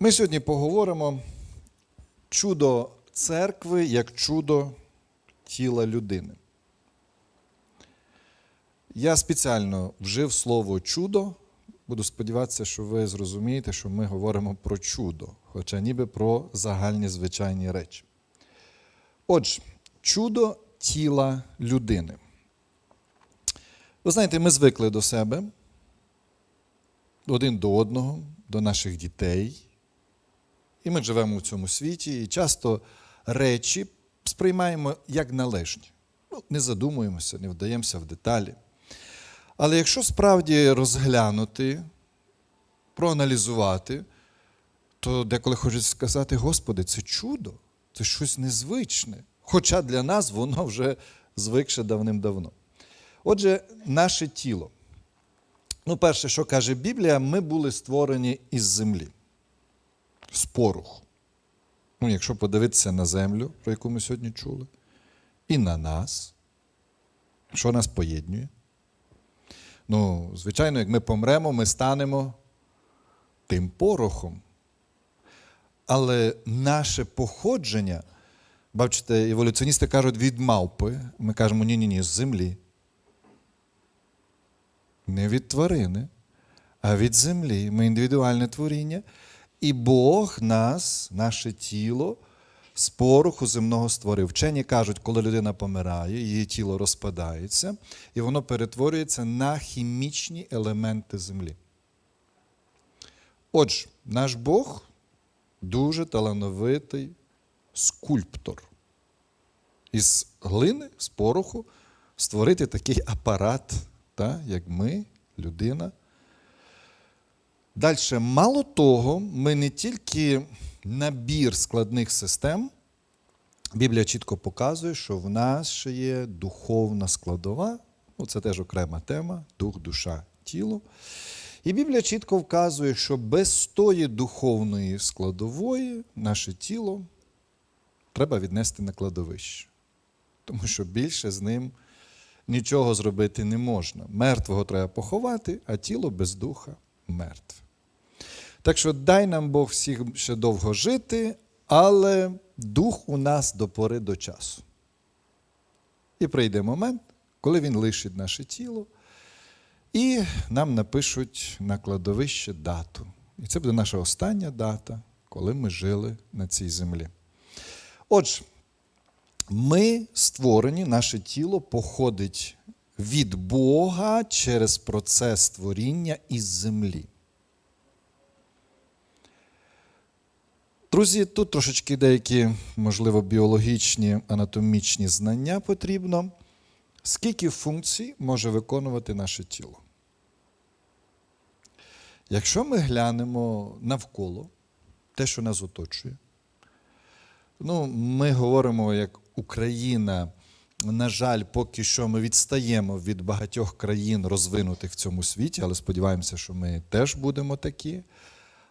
Ми сьогодні поговоримо чудо церкви як чудо тіла людини. Я спеціально вжив слово чудо. Буду сподіватися, що ви зрозумієте, що ми говоримо про чудо, хоча ніби про загальні звичайні речі. Отже, чудо тіла людини. Ви знаєте, ми звикли до себе, один до одного, до наших дітей. І ми живемо в цьому світі, і часто речі сприймаємо як належні. Ну, не задумуємося, не вдаємося в деталі. Але якщо справді розглянути, проаналізувати, то деколи хочеться сказати, Господи, це чудо, це щось незвичне. Хоча для нас воно вже звикше давним-давно. Отже, наше тіло. Ну, перше, що каже Біблія, ми були створені із землі, з пороху. Ну, якщо подивитися на землю, про яку ми сьогодні чули, і на нас, що нас поєднує. Ну, звичайно, як ми помремо, ми станемо тим порохом. Але наше походження, бачите, еволюціоністи кажуть від мавпи, ми кажемо ні-ні ні, з землі. Не від тварини, а від землі. Ми індивідуальне творіння. І Бог нас, наше тіло, з пороху земного створив. Вчені кажуть, коли людина помирає, її тіло розпадається, і воно перетворюється на хімічні елементи землі. Отже, наш Бог дуже талановитий скульптор. Із глини, з пороху, створити такий апарат, та, як ми, людина. Далі, мало того, ми не тільки набір складних систем, Біблія чітко показує, що в нас ще є духовна складова, ну це теж окрема тема, дух, душа, тіло. І Біблія чітко вказує, що без тої духовної складової наше тіло треба віднести на кладовище. Тому що більше з ним нічого зробити не можна. Мертвого треба поховати, а тіло без духа мертве. Так що дай нам Бог всіх ще довго жити, але дух у нас до пори до часу. І прийде момент, коли він лишить наше тіло, і нам напишуть на кладовище дату. І це буде наша остання дата, коли ми жили на цій землі. Отже, ми створені, наше тіло походить від Бога через процес творіння із землі. Друзі, тут трошечки деякі, можливо, біологічні, анатомічні знання потрібно. Скільки функцій може виконувати наше тіло? Якщо ми глянемо навколо те, що нас оточує, ну, ми говоримо як Україна, на жаль, поки що ми відстаємо від багатьох країн, розвинутих в цьому світі, але сподіваємося, що ми теж будемо такі.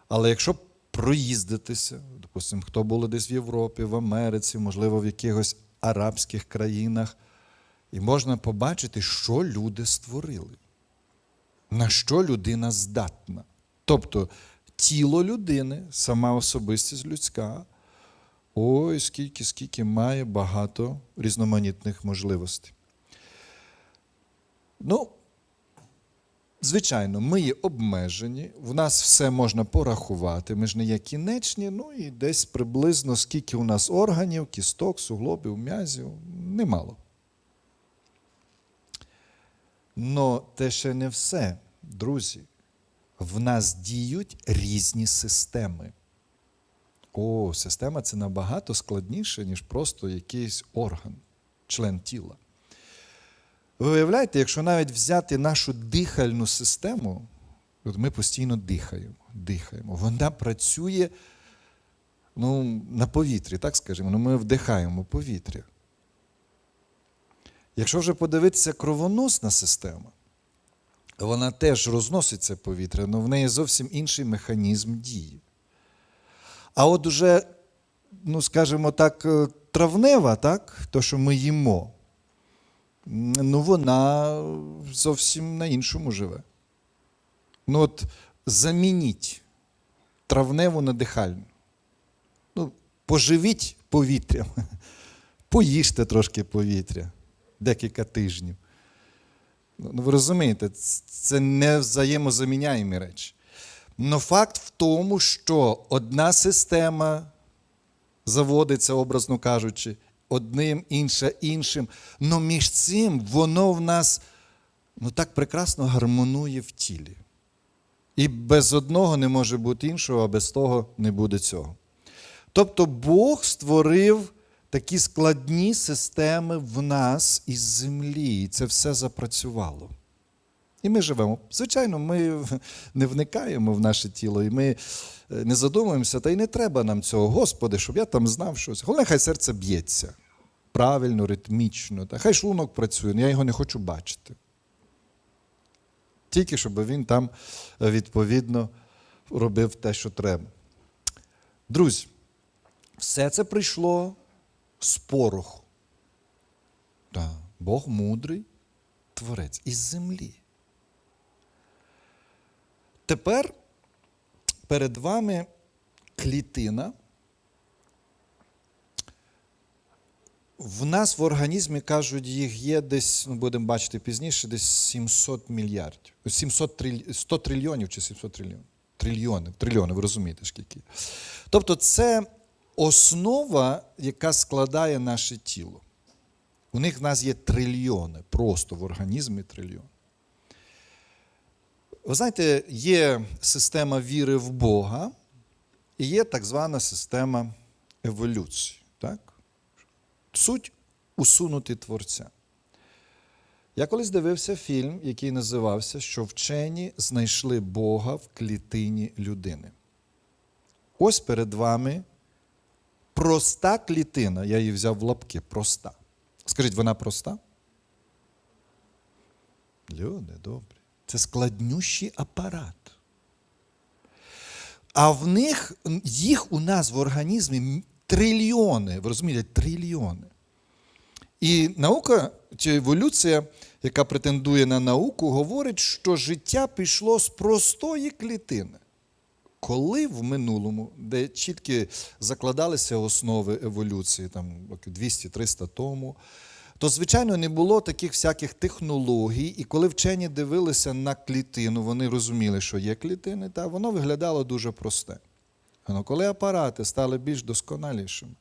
Але якщо проїздитися, допустимо, хто були десь в Європі, в Америці, можливо, в якихось арабських країнах, і можна побачити, що люди створили, на що людина здатна. Тобто тіло людини, сама особистість людська, ой, скільки, скільки має багато різноманітних можливостей. Ну, Звичайно, ми є обмежені, в нас все можна порахувати, ми ж не є кінечні, ну і десь приблизно скільки у нас органів, кісток, суглобів, м'язів, немало. Но те ще не все, друзі. В нас діють різні системи. О, система це набагато складніше, ніж просто якийсь орган, член тіла. Ви уявляєте, якщо навіть взяти нашу дихальну систему, от ми постійно дихаємо, дихаємо. Вона працює ну, на повітрі, так скажімо, ну, ми вдихаємо повітря. Якщо вже подивитися кровоносна система, вона теж розносить це повітря, але в неї зовсім інший механізм дії. А от уже, ну, скажімо так, е, травнева, так, то, що ми їмо, ну вона зовсім на іншому живе. Ну от замініть травневу надихальну. Ну, поживіть повітрям, поїжте трошки повітря декілька тижнів. Ну, ви розумієте, це не взаємозаміняємі речі. Но факт в тому, що одна система заводиться, образно кажучи, одним, інша іншим. Но між цим воно в нас ну, так прекрасно гармонує в тілі. І без одного не може бути іншого, а без того не буде цього. Тобто Бог створив такі складні системи в нас із землі, і це все запрацювало. І ми живемо. Звичайно, ми не вникаємо в наше тіло, і ми не задумуємося, та й не треба нам цього, Господи, щоб я там знав щось. Головне, хай серце б'ється правильно, ритмічно. Та хай шлунок працює, я його не хочу бачити. Тільки щоб він там е, відповідно робив те, що треба. Друзі, все це прийшло з пороху. Так, Бог мудрий творець із землі. Тепер перед вами клітина. В нас в організмі кажуть, їх є десь, ну будемо бачити пізніше, десь 700 мільярдів. 700 триль... 100 трильйонів чи 700 трильйонів? Трильйони, трильйони, ви розумієте, скільки. Тобто, це основа, яка складає наше тіло. У них в нас є трильйони, просто в організмі трильйон. Ви знаєте, є система віри в Бога і є так звана система еволюції. Так? Суть усунути творця. Я колись дивився фільм, який називався Що вчені знайшли Бога в клітині людини. Ось перед вами проста клітина. Я її взяв в лапки. Проста. Скажіть, вона проста? Люди, добре. Це складнющий апарат. А в них їх у нас в організмі трильйони. Ви розумієте, трильйони. І наука чи еволюція, яка претендує на науку, говорить, що життя пішло з простої клітини. Коли в минулому, де чітко закладалися основи еволюції, там 200-300 тому, то, звичайно, не було таких всяких технологій, і коли вчені дивилися на клітину, вони розуміли, що є клітини, та воно виглядало дуже просте. Але коли апарати стали більш досконалішими,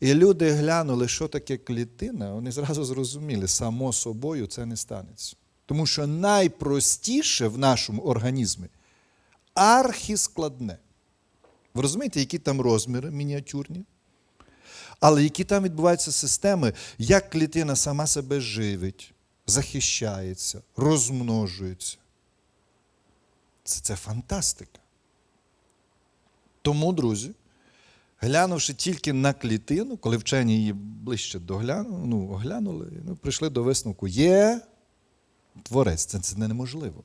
і люди глянули, що таке клітина, вони зразу зрозуміли, само собою це не станеться. Тому що найпростіше в нашому організмі архіскладне. Ви розумієте, які там розміри мініатюрні? Але які там відбуваються системи, як клітина сама себе живить, захищається, розмножується. Це, це фантастика. Тому, друзі, глянувши тільки на клітину, коли вчені її ближче доглянули, ну, оглянули, ну, прийшли до висновку, є творець, це, це неможливо.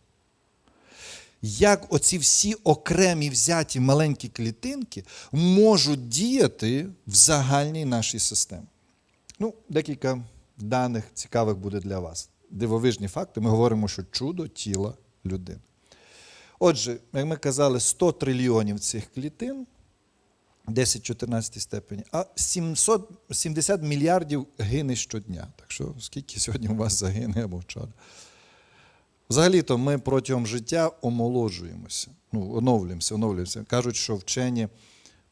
Як оці всі окремі взяті маленькі клітинки можуть діяти в загальній нашій системі? Ну, декілька даних цікавих буде для вас. Дивовижні факти. Ми говоримо, що чудо тіла людини. Отже, як ми казали, 100 трильйонів цих клітин, 10-14 степені, а 700, 70 мільярдів гине щодня. Так що, скільки сьогодні у вас загине або вчора? Взагалі-то ми протягом життя омоложуємося, ну, оновлюємося, оновлюємося. Кажуть, що вчені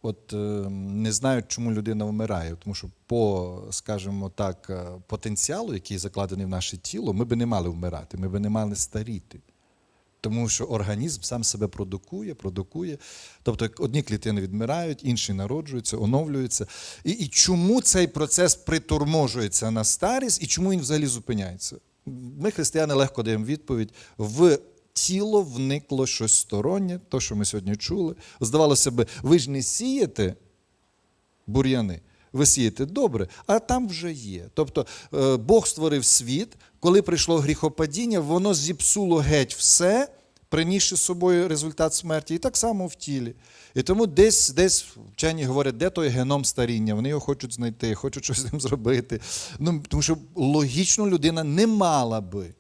от, е, не знають, чому людина вмирає, тому що по, скажімо так, е, потенціалу, який закладений в наше тіло, ми би не мали вмирати, ми би не мали старіти. Тому що організм сам себе продукує, продукує. Тобто одні клітини відмирають, інші народжуються, оновлюються. І, і чому цей процес приторможується на старість і чому він взагалі зупиняється? Ми, християни, легко даємо відповідь: в тіло вникло щось стороннє, то, що ми сьогодні чули. Здавалося б, ви ж не сієте бур'яни. Ви сієте добре, а там вже є. Тобто е, Бог створив світ, коли прийшло гріхопадіння, воно зіпсуло геть все, принісши з собою результат смерті, і так само в тілі. І тому десь десь вчені говорять, де той геном старіння, вони його хочуть знайти, хочуть щось з ним зробити. Ну, Тому що логічно людина не мала би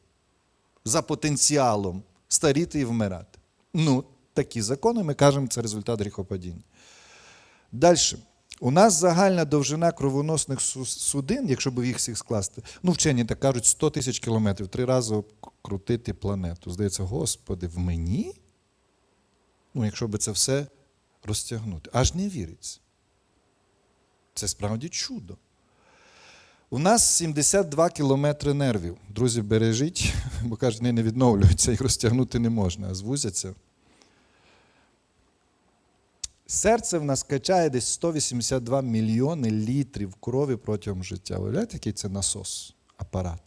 за потенціалом старіти і вмирати. Ну, такі закони, ми кажемо, це результат гріхопадіння. Далі. У нас загальна довжина кровоносних судин, якщо б їх всіх скласти, ну вчені так кажуть, 100 тисяч кілометрів, три рази обкрутити планету. Здається, Господи, в мені? Ну, якщо б це все розтягнути. Аж не віриться. Це справді чудо. У нас 72 кілометри нервів. Друзі, бережіть, бо кажуть, вони не відновлюються, їх розтягнути не можна, а звузяться. Серце в нас качає десь 182 мільйони літрів крові протягом життя. Уявляєте, який це насос, апарат?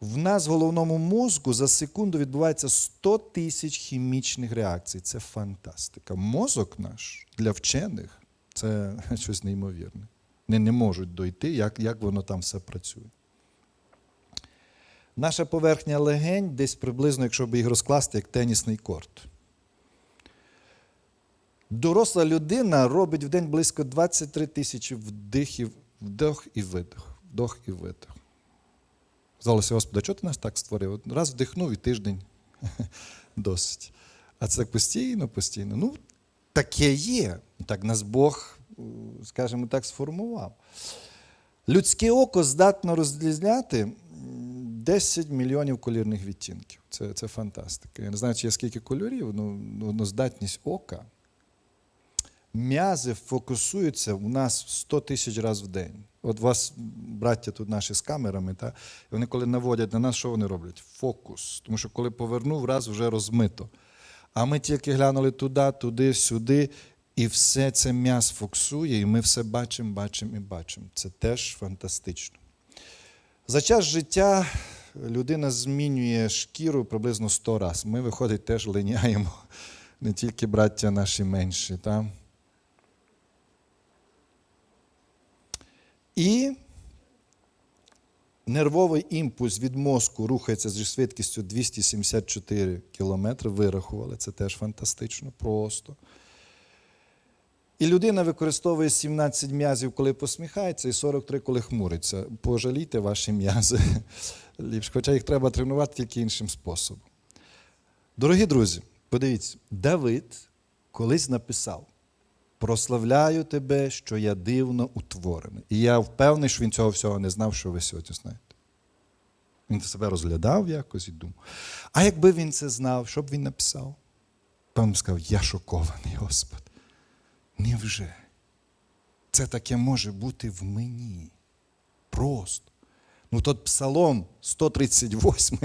В нас в головному мозку за секунду відбувається 100 тисяч хімічних реакцій. Це фантастика. Мозок наш для вчених це щось неймовірне. Вони не можуть дойти, як, як воно там все працює. Наша поверхня легень десь приблизно, якщо б їх розкласти, як тенісний корт. Доросла людина робить в день близько 23 тисячі вдихів, вдох і видох. Вдох і видох. Здалося, Господи, чого ти нас так створив? Раз вдихнув і тиждень досить. А це постійно, постійно. Ну, таке є. Так нас Бог, скажімо так, сформував. Людське око здатно розрізняти 10 мільйонів колірних відтінків. Це, це фантастика. Я не знаю, чи є скільки кольорів, ну, ну здатність ока. М'язи фокусуються у нас 100 тисяч разів в день. От вас, браття, тут наші з камерами, та, вони коли наводять на нас, що вони роблять? Фокус. Тому що коли повернув, раз вже розмито. А ми тільки глянули туди, туди, сюди, і все це м'яз фокусує, і ми все бачимо, бачимо і бачимо. Це теж фантастично. За час життя людина змінює шкіру приблизно 100 разів. Ми, виходить, теж линяємо, не тільки браття наші менші. Та? І нервовий імпульс від мозку рухається зі швидкістю 274 км, вирахували, це теж фантастично, просто. І людина використовує 17 м'язів, коли посміхається, і 43, коли хмуриться. Пожалійте ваші м'язи. Ліпше, хоча їх треба тренувати тільки іншим способом. Дорогі друзі, подивіться, Давид колись написав: Прославляю тебе, що я дивно утворений. І я впевнений, що він цього всього не знав, що ви сьогодні знаєте. Він себе розглядав якось і думав. А якби він це знав, що б він написав? Певно, сказав, я шокований, Господи. Невже? Це таке може бути в мені. Просто. Ну, тот псалом 138,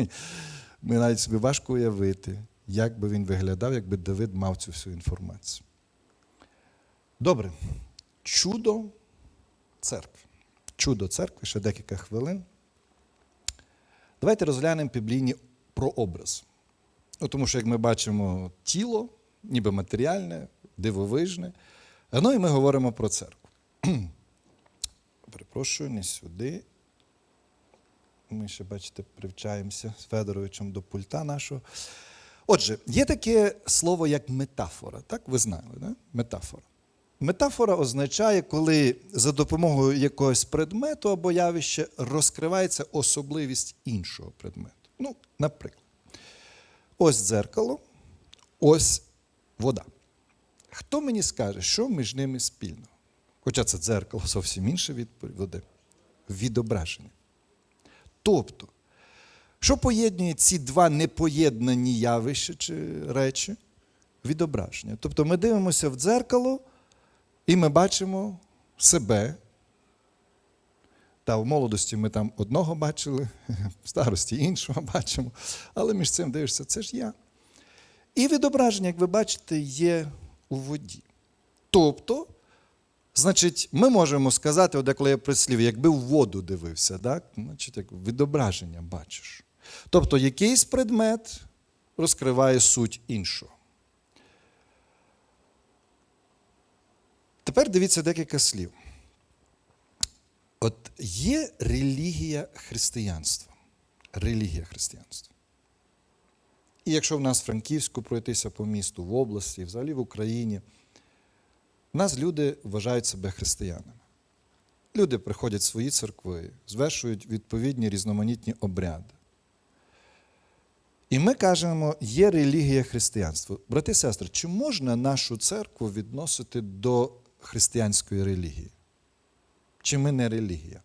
ми навіть собі важко уявити, як би він виглядав, якби Давид мав цю всю інформацію. Добре. Чудо церкви. Чудо церкви, ще декілька хвилин. Давайте розглянемо біблійні прообраз. Ну, тому що, як ми бачимо, тіло, ніби матеріальне, дивовижне. Ну і ми говоримо про церкву. Перепрошую, не сюди. Ми ще, бачите, привчаємося з Федоровичем до пульта нашого. Отже, є таке слово як метафора. Так, ви знали, да? метафора. Метафора означає, коли за допомогою якогось предмету або явища розкривається особливість іншого предмету. Ну, наприклад, ось дзеркало, ось вода. Хто мені скаже, що між ними спільно? Хоча це дзеркало зовсім інше відповідь води. Відображення. Тобто, що поєднує ці два непоєднані явища чи речі? Відображення. Тобто ми дивимося в дзеркало, і ми бачимо себе. Та в молодості ми там одного бачили, в старості іншого бачимо, але між цим дивишся, це ж я. І відображення, як ви бачите, є у воді. Тобто, значить, ми можемо сказати, от коли я прислів, якби в воду дивився, так? значить, як відображення бачиш. Тобто, якийсь предмет розкриває суть іншого. Тепер дивіться декілька слів. От є релігія християнства. Релігія християнства. І якщо в нас Франківську пройтися по місту, в області, взагалі в Україні, в нас люди вважають себе християнами. Люди приходять в свої церкви, звершують відповідні різноманітні обряди. І ми кажемо, є релігія християнства. Брати і сестри, чи можна нашу церкву відносити до християнської релігії? Чи ми не релігія?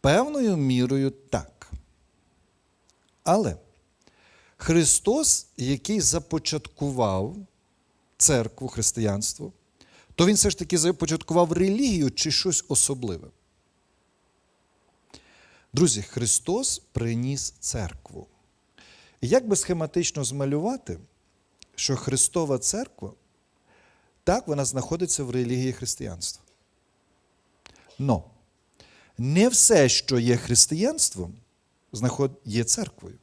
Певною мірою так. Але Христос, який започаткував церкву, християнство, то він все ж таки започаткував релігію чи щось особливе. Друзі, Христос приніс церкву. І як би схематично змалювати, що Христова церква, так вона знаходиться в релігії християнства. Но не все, що є християнством, є церквою.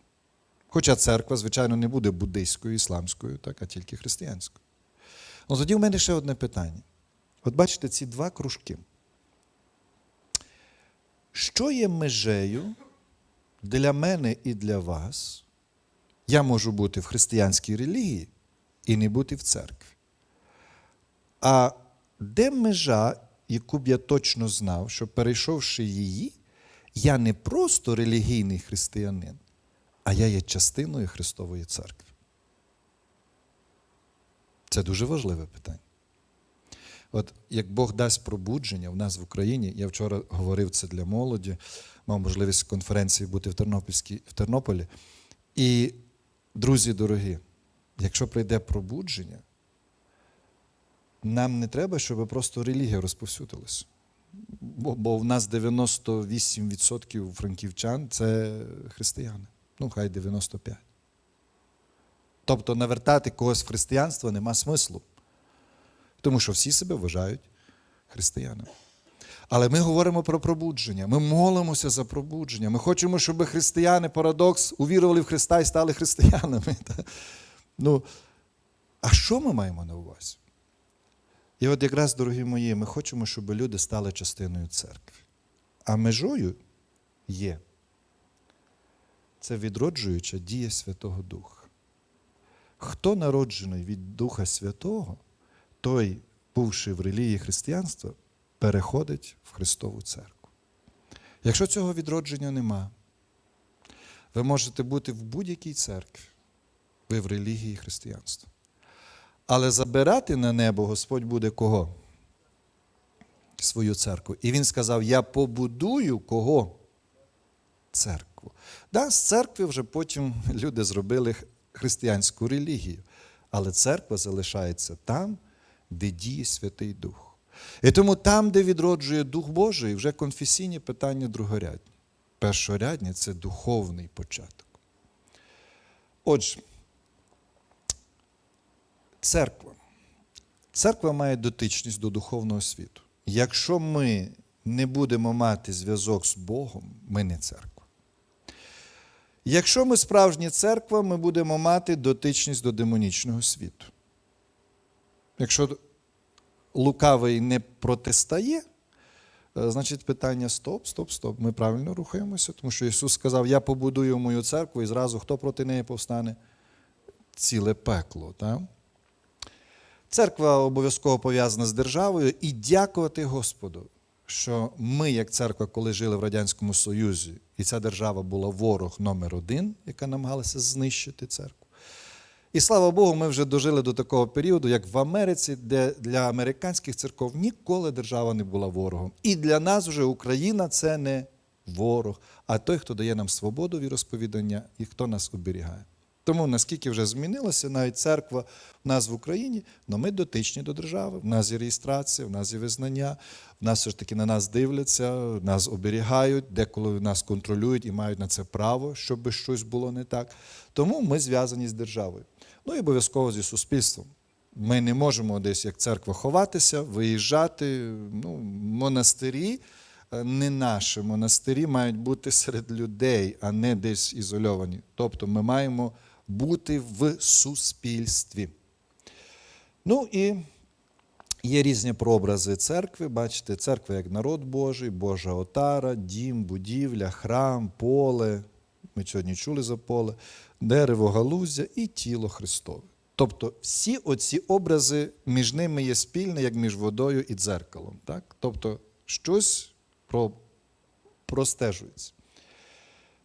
Хоча церква, звичайно, не буде буддийською, ісламською, так, а тільки християнською. Ну, тоді в мене ще одне питання. От бачите, ці два кружки. Що є межею для мене і для вас? Я можу бути в християнській релігії і не бути в церкві. А де межа, яку б я точно знав, що перейшовши її, я не просто релігійний християнин, а я є частиною Христової церкви? Це дуже важливе питання. От як Бог дасть пробудження в нас в Україні, я вчора говорив це для молоді, мав можливість конференції бути в, Тернопільській, в Тернополі. І, друзі дорогі, якщо прийде пробудження, нам не треба, щоб просто релігія розповсюдилася. Бо, бо в нас 98% франківчан це християни. Ну, хай 95. Тобто навертати когось в християнство нема смислу. Тому що всі себе вважають християнами. Але ми говоримо про пробудження. Ми молимося за пробудження. Ми хочемо, щоб християни, парадокс, увірували в Христа і стали християнами. Ну, а що ми маємо на увазі? І от якраз, дорогі мої, ми хочемо, щоб люди стали частиною церкви. А межою є це відроджуюча дія Святого Духа. Хто народжений від Духа Святого, той, бувши в релігії християнства, переходить в Христову церкву. Якщо цього відродження нема, ви можете бути в будь-якій церкві, ви в релігії християнства. Але забирати на небо Господь буде кого? Свою церкву. І він сказав: Я побудую кого? Церкву. Да, з церкви вже потім люди зробили християнську релігію. Але церква залишається там, де діє Святий Дух. І тому там, де відроджує Дух Божий, вже конфесійні питання другорядні. Першорядні це духовний початок. Отже, церква. Церква має дотичність до духовного світу. Якщо ми не будемо мати зв'язок з Богом, ми не церква. Якщо ми справжня церква, ми будемо мати дотичність до демонічного світу. Якщо лукавий не протистає, е, значить питання стоп, стоп, стоп. Ми правильно рухаємося, тому що Ісус сказав: Я побудую мою церкву, і зразу хто проти неї повстане? Ціле пекло. Так? Церква обов'язково пов'язана з державою і дякувати Господу, що ми, як церква, коли жили в Радянському Союзі, і ця держава була ворог номер один, яка намагалася знищити церкву. І слава Богу, ми вже дожили до такого періоду, як в Америці, де для американських церков ніколи держава не була ворогом. І для нас вже Україна це не ворог, а той, хто дає нам свободу віросповідання і хто нас оберігає. Тому наскільки вже змінилася навіть церква в нас в Україні, але ми дотичні до держави. В нас є реєстрація, в нас є визнання, в нас все ж таки на нас дивляться, нас оберігають, деколи нас контролюють і мають на це право, щоб щось було не так. Тому ми зв'язані з державою. Ну і обов'язково зі суспільством. Ми не можемо десь як церква ховатися, виїжджати. Ну, монастирі, е, не наші монастирі мають бути серед людей, а не десь ізольовані. Тобто ми маємо бути в суспільстві. Ну і є різні прообрази церкви. Бачите, церква як народ Божий, Божа отара, дім, будівля, храм, поле. Ми сьогодні чули за поле, дерево, галуздя і тіло Христове. Тобто всі оці образи між ними є спільне, як між водою і дзеркалом. Так? Тобто щось про, простежується.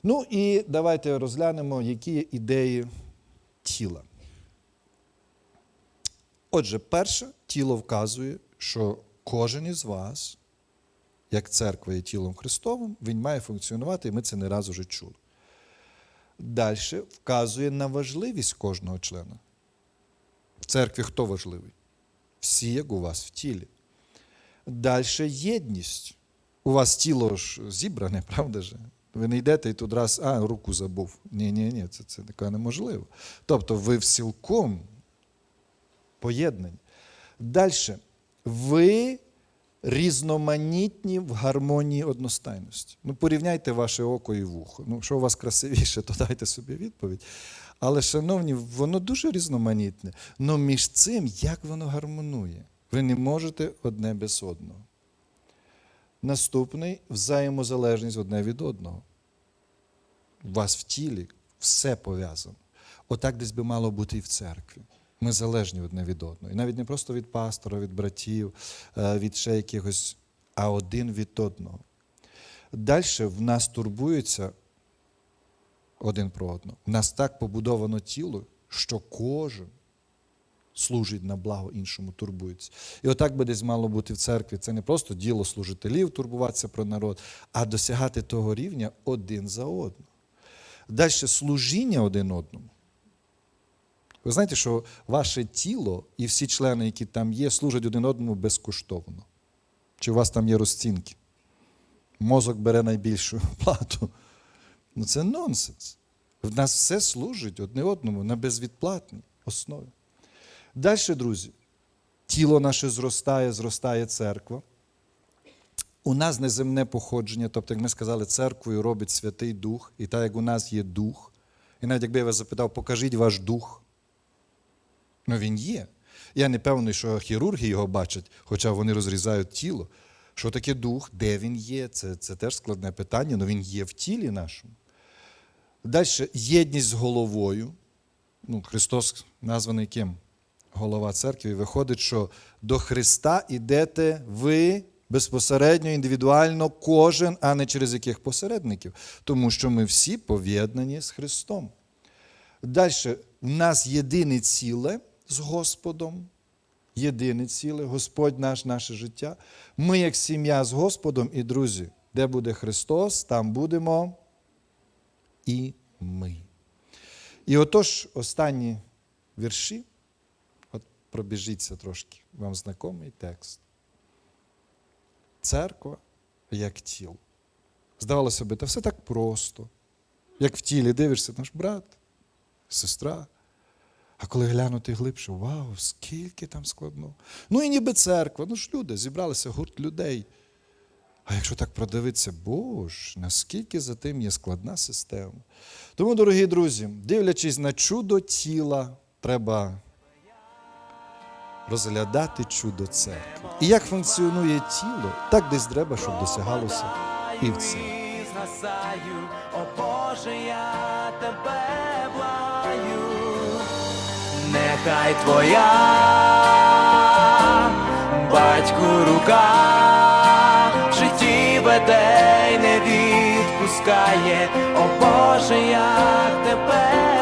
Ну і давайте розглянемо, які ідеї тіла. Отже, перше, тіло вказує, що кожен із вас, як церква є тілом Христовим, він має функціонувати, і ми це не раз уже чули. Далі вказує на важливість кожного члена. В церкві хто важливий? Всі, як у вас в тілі. Далі єдність. У вас тіло ж зібране, правда ж? Ви не йдете і тут раз, а, руку забув. Ні, ні, ні, це, це таке неможливо. Тобто ви цілком поєднані. Далі. Ви різноманітні в гармонії одностайності. Ну, порівняйте ваше око і вухо. Ну, що у вас красивіше, то дайте собі відповідь. Але, шановні, воно дуже різноманітне. Но між цим, як воно гармонує? Ви не можете одне без одного. Наступний взаємозалежність одне від одного. У вас в тілі все пов'язано. Отак десь би мало бути і в церкві. Ми залежні одне від одного. І навіть не просто від пастора, від братів, е, від ще якихось, а один від одного. Далі в нас турбується один про одного. У нас так побудовано тіло, що кожен служить на благо іншому, турбується. І отак би десь мало бути в церкві. Це не просто діло служителів турбуватися про народ, а досягати того рівня один за одного. Далі служіння один одному. Ви знаєте, що ваше тіло і всі члени, які там є, служать один одному безкоштовно. Чи у вас там є розцінки? Мозок бере найбільшу плату. Ну це нонсенс. В нас все служить одне одному на безвідплатній основі. Далі, друзі, тіло наше зростає, зростає церква. У нас неземне походження, тобто, як ми сказали, церквою робить Святий Дух, і так як у нас є дух. І навіть якби я вас запитав, покажіть ваш дух. Ну він є. Я не певний, що хірурги його бачать, хоча вони розрізають тіло. Що таке дух? Де він є? Це, це теж складне питання, але він є в тілі нашому. Далі єдність з головою. Ну, Христос названий ким? Голова церкви. Виходить, що до Христа йдете ви безпосередньо, індивідуально, кожен, а не через яких посередників. Тому що ми всі пов'єднані з Христом. Далі, в нас єдине ціле з Господом. Єдине ціле, Господь наш, наше життя. Ми, як сім'я з Господом, і друзі, де буде Христос, там будемо і ми. І отож, останні вірші, пробіжіться трошки, вам знайомий текст. Церква як тіло. Здавалося би, та все так просто. Як в тілі дивишся, наш брат, сестра. А коли глянути глибше, вау, скільки там складно. Ну і ніби церква, ну ж люди, зібралися гурт людей. А якщо так продивитися, боже, наскільки за тим є складна система. Тому, дорогі друзі, дивлячись на чудо тіла, треба розглядати чудо церкви. І як функціонує тіло, так десь треба, щоб досягалося і в церкві. О Боже, я тебе благаю. Нехай твоя батьку рука в житті веде й не відпускає, о Боже, як тебе